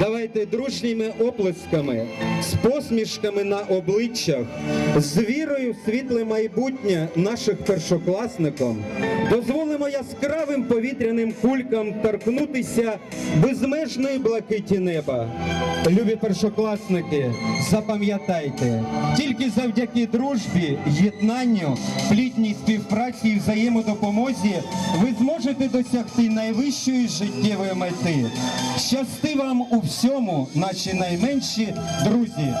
Давайте дружніми оплесками, з посмішками на обличчях, з вірою в світле майбутнє наших першокласникам дозволимо яскравим повітряним кулькам торкнутися безмежної блакиті неба. Любі першокласники, запам'ятайте, тільки завдяки дружбі, єднанню, плідній співпраці і взаємодопомозі ви зможете досягти найвищої життєвої мети. Щасти вам у всьому, наші найменші друзі!